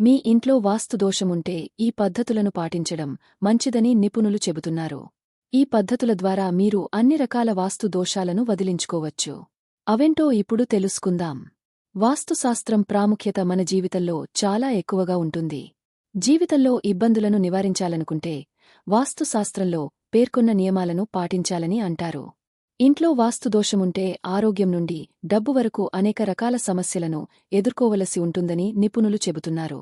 మీ ఇంట్లో వాస్తు దోషముంటే ఈ పద్ధతులను పాటించడం మంచిదని నిపుణులు చెబుతున్నారు. ఈ పద్ధతుల ద్వారా మీరు అన్ని రకాల వాస్తు దోషాలను వదిలించుకోవచ్చు. అవెంటో ఇప్పుడు తెలుసుకుందాం. వాస్తుశాస్త్రం ప్రాముఖ్యత మన జీవితంలో చాలా ఎక్కువగా ఉంటుంది. జీవితంలో ఇబ్బందులను నివారించాలనుకుంటే వాస్తుశాస్త్రంలో పేర్కొన్న నియమాలను పాటించాలని అంటారు. ఇంట్లో వాస్తుదోషముంటే ఆరోగ్యం నుండి డబ్బు వరకు అనేక రకాల సమస్యలను ఎదుర్కోవలసి ఉంటుందని నిపుణులు చెబుతున్నారు.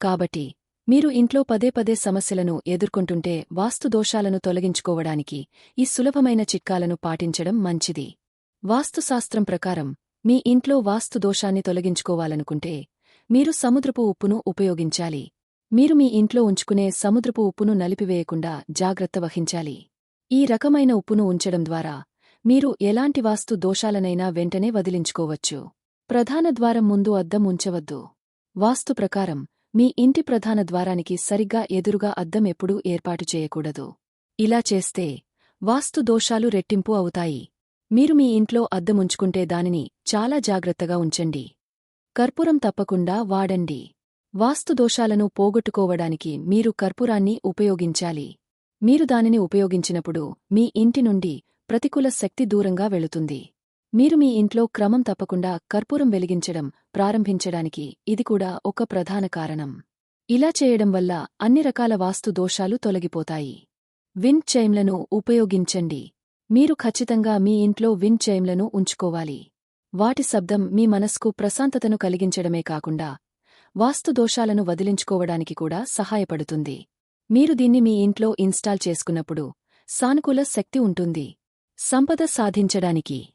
కాబట్టి మీరు ఇంట్లో పదే పదే సమస్యలను ఎదుర్కొంటుంటే వాస్తుదోషాలను తొలగించుకోవడానికి ఈ సులభమైన చిట్కాలను పాటించడం మంచిది. వాస్తుశాస్త్రం ప్రకారం మీ ఇంట్లో వాస్తుదోషాన్ని తొలగించుకోవాలనుకుంటే మీరు సముద్రపు ఉప్పును ఉపయోగించాలి. మీరు మీ ఇంట్లో ఉంచుకునే సముద్రపు ఉప్పును నలిపివేయకుండా జాగ్రత్త వహించాలి. ఈ రకమైన ఉప్పును ఉంచడం ద్వారా మీరు ఎలాంటి వాస్తు దోషాలనైనా వెంటనే వదిలించుకోవచ్చు. ప్రధాన ద్వారం ముందు అద్దం ఉంచవద్దు. వాస్తు ప్రకారం మీ ఇంటి ప్రధాన ద్వారానికి సరిగ్గా ఎదురుగా అద్దం ఎప్పుడూ ఏర్పాటు చేయకూడదు. ఇలా చేస్తే వాస్తు దోషాలు రెట్టింపు అవుతాయి. మీరు మీ ఇంట్లో అద్దముంచుకుంటే దానిని చాలా జాగ్రత్తగా ఉంచండి. కర్పూరం తప్పకుండా వాడండి. వాస్తు దోషాలను పోగొట్టుకోవడానికి మీరు కర్పూరాన్ని ఉపయోగించాలి. మీరు దానిని ఉపయోగించినప్పుడు మీ ఇంటి నుండి ప్రతికూల శక్తి దూరంగా వెళుతుంది. మీరు మీ ఇంట్లో క్రమం తప్పకుండా కర్పూరం వెలిగించడం ప్రారంభించడానికి ఇది కూడా ఒక ప్రధాన కారణం. ఇలా చేయడం వల్ల అన్ని రకాల వాస్తు దోషాలు తొలగిపోతాయి. విన్ చైమ్లను ఉపయోగించండి. మీరు ఖచ్చితంగా మీ ఇంట్లో విన్ చైమ్లను ఉంచుకోవాలి. వాటి శబ్దం మీ మనస్కు ప్రశాంతతను కలిగించడమే కాకుండా వాస్తు దోషాలను వదిలించుకోవడానికి కూడా సహాయపడుతుంది. మీరు దీన్ని మీ ఇంట్లో ఇన్స్టాల్ చేసుకున్నప్పుడు సానుకూల శక్తి ఉంటుంది. సంపద సాధించడానికి.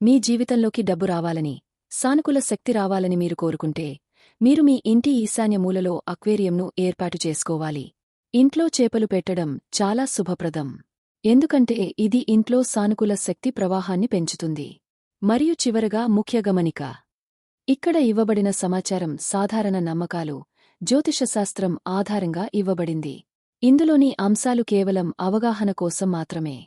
మీ జీవితంలోకి డబ్బు రావాలని సానుకూల శక్తి రావాలని మీరు కోరుకుంటే మీరు మీ ఇంటి ఈశాన్య మూలలో అక్వేరియంను ఏర్పాటు చేసుకోవాలి. ఇంట్లో చేపలు పెట్టడం చాలా శుభప్రదం. ఎందుకంటే ఇది ఇంట్లో సానుకూల శక్తి ప్రవాహాన్ని పెంచుతుంది. మరియు చివరగా ముఖ్య గమనిక. ఇక్కడ ఇవ్వబడిన సమాచారం సాధారణ నమ్మకాలు జ్యోతిషశాస్త్రం ఆధారంగా ఇవ్వబడింది. ఇందులోని అంశాలు కేవలం అవగాహన కోసం మాత్రమే.